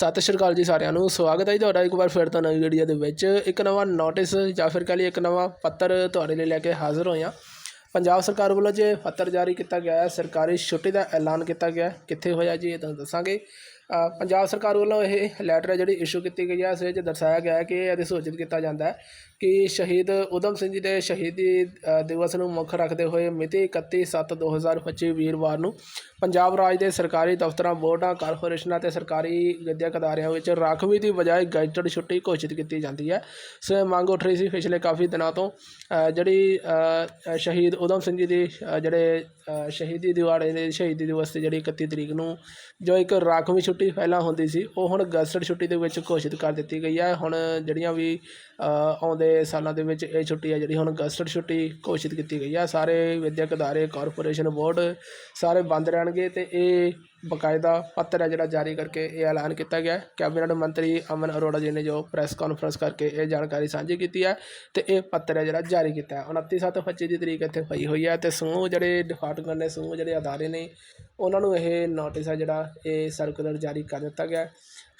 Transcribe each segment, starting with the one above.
ਸਤਿ ਸ਼੍ਰੀ ਅਕਾਲ ਜੀ ਸਾਰਿਆਂ ਨੂੰ, ਸਵਾਗਤ ਹੈ ਜੀ ਤੁਹਾਡਾ ਇੱਕ ਵਾਰ ਫਿਰ ਤੋਂ ਨਵੀਂ ਵੀਡੀਓ ਦੇ ਵਿੱਚ। ਇੱਕ ਨਵਾਂ ਨੋਟਿਸ ਜਾਂ ਫਿਰ ਕਹ ਲਈਏ ਇੱਕ ਨਵਾਂ ਪੱਤਰ ਤੁਹਾਡੇ ਲਈ ਲੈ ਕੇ ਹਾਜ਼ਰ ਹੋਏ ਹਾਂ। ਪੰਜਾਬ ਸਰਕਾਰ ਵੱਲੋਂ ਜੇ ਪੱਤਰ ਜਾਰੀ ਕੀਤਾ ਗਿਆ ਹੈ, ਸਰਕਾਰੀ ਛੁੱਟੀ ਦਾ ਐਲਾਨ ਕੀਤਾ ਗਿਆ ਕਿੱਥੇ ਹੋਇਆ ਜੀ ਇਹ ਤੁਹਾਨੂੰ ਦੱਸਾਂਗੇ। ਪੰਜਾਬ ਸਰਕਾਰ ਵੱਲੋਂ ਇਹ ਲੈਟਰ ਹੈ ਜਿਹੜੀ ਇਸ਼ੂ ਕੀਤੀ ਗਈ ਹੈ ਇਸ ਵਿੱਚ ਦਰਸਾਇਆ ਗਿਆ ਹੈ ਕਿ ਇਹ ਸੂਚਿਤ ਕੀਤਾ ਜਾਂਦਾ ਹੈ ਕਿ ਸ਼ਹੀਦ ਉਦਮ ਸਿੰਘ ਜੀ ਦੇ ਸ਼ਹੀਦੀ ਦਿਵਸ ਨੂੰ ਮੁੱਖ ਰੱਖਦੇ ਹੋਏ ਮਿਤੀ 31/7/2025 ਵੀਰਵਾਰ ਨੂੰ ਪੰਜਾਬ ਰਾਜ ਦੇ ਸਰਕਾਰੀ ਦਫ਼ਤਰਾਂ, ਬੋਰਡਾਂ, ਕਾਰਪੋਰੇਸ਼ਨਾਂ ਤੇ ਸਰਕਾਰੀ ਵਿਦਿਅਕ ਅਦਾਰਿਆਂ ਵਿੱਚ ਰਾਖਵੀਂ ਦੀ ਬਜਾਏ ਗੈਜ਼ਟਡ ਛੁੱਟੀ ਘੋਸ਼ਿਤ ਕੀਤੀ ਜਾਂਦੀ ਹੈ। ਸੋ ਇਹ ਮੰਗ ਉੱਠ ਰਹੀ ਸੀ ਪਿਛਲੇ ਕਾਫੀ ਦਿਨਾਂ ਤੋਂ ਜਿਹੜੀ ਸ਼ਹੀਦ ਉਦਮ ਸਿੰਘ ਜੀ ਦੀ ਜਿਹੜੇ ਸ਼ਹੀਦੀ ਦਿਵਾੜੇ ਦੇ ਸ਼ਹੀਦੀ ਦਿਵਸ ਤੇ ਜਿਹੜੀ 31 ਤਰੀਕ ਨੂੰ ਜੋ ਇੱਕ ਰਾਖਵੀਂ ਛੁੱਟੀ ਛੁੱਟੀ ਪਹਿਲਾਂ ਹੁੰਦੀ ਸੀ, ਉਹ ਹੁਣ ਗਜ਼ਟਡ ਛੁੱਟੀ ਦੇ ਵਿੱਚ ਘੋਸ਼ਿਤ ਕਰ ਦਿੱਤੀ ਗਈ ਹੈ। ਹੁਣ ਜਿਹੜੀਆਂ ਵੀ ਆਉਂਦੇ ਸਾਲਾਂ ਦੇ ਵਿੱਚ ਇਹ ਛੁੱਟੀ ਹੈ ਜਿਹੜੀ ਹੁਣ ਗਜ਼ਟਡ ਛੁੱਟੀ ਘੋਸ਼ਿਤ ਕੀਤੀ ਗਈ ਹੈ। ਸਾਰੇ ਵਿਦਿਅਕ ਅਦਾਰੇ, ਕਾਰਪੋਰੇਸ਼ਨ ਬੋਰਡ ਸਾਰੇ ਬੰਦ ਰਹਿਣਗੇ ਤੇ ਇਹ ਬਕਾਇਦਾ ਪੱਤਰ ਹੈ ਜਿਹੜਾ ਜਾਰੀ ਕਰਕੇ ਇਹ ਐਲਾਨ ਕੀਤਾ ਗਿਆ ਕੈਬਨਿਟ ਮੰਤਰੀ ਅਮਨ ਅਰੋੜਾ ਜੀ ਨੇ ਜੋ ਪ੍ਰੈਸ ਕਾਨਫਰੰਸ ਕਰਕੇ ਇਹ ਜਾਣਕਾਰੀ ਸਾਂਝੀ ਕੀਤੀ ਹੈ ਤੇ ਇਹ ਪੱਤਰ ਹੈ ਜਿਹੜਾ ਜਾਰੀ ਕੀਤਾ ਹੈ। 29/7/25 ਦੀ ਤਰੀਕ ਇੱਥੇ ਪਈ ਹੋਈ ਹੈ ਤੇ ਸਮੂਹ ਜਿਹੜੇ ਡਿਪਾਰਟਮੈਂਟ ਨੇ, ਸਮੂਹ ਜਿਹੜੇ ਅਦਾਰੇ ਨੇ ਉਹਨਾਂ ਨੂੰ ਇਹ ਨੋਟਿਸ ਹੈ ਜਿਹੜਾ ਇਹ ਸਰਕੂਲਰ ਜਾਰੀ ਕਰ ਦਿੱਤਾ ਗਿਆ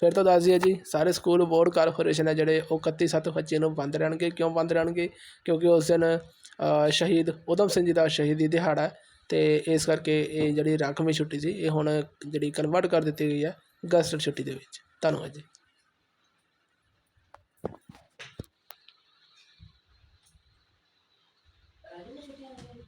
ਫਿਰ ਤੋਂ ਦੱਸ ਦਈਏ ਜੀ, ਸਾਰੇ ਸਕੂਲ ਬੋਰਡ ਕਾਰਪੋਰੇਸ਼ਨ ਹੈ ਜਿਹੜੇ ਉਹ 31/7/25 ਨੂੰ ਬੰਦ ਰਹਿਣਗੇ। ਕਿਉਂ ਬੰਦ ਰਹਿਣਗੇ? ਕਿਉਂਕਿ ਉਸ ਦਿਨ ਸ਼ਹੀਦ ਉਦਮ ਸਿੰਘ ਜੀ ਦਾ ਸ਼ਹੀਦੀ ਦਿਹਾੜਾ ਹੈ ਤੇ ਇਸ ਕਰਕੇ ਇਹ ਜਿਹੜੀ ਰਾਖਵੀਂ ਛੁੱਟੀ ਸੀ, ਇਹ ਹੁਣ ਜਿਹੜੀ ਕਨਵਰਟ ਕਰ ਦਿੱਤੀ ਗਈ ਹੈ ਗਸਟਡ ਛੁੱਟੀ ਦੇ ਵਿੱਚ। ਧੰਨਵਾਦ ਜੀ।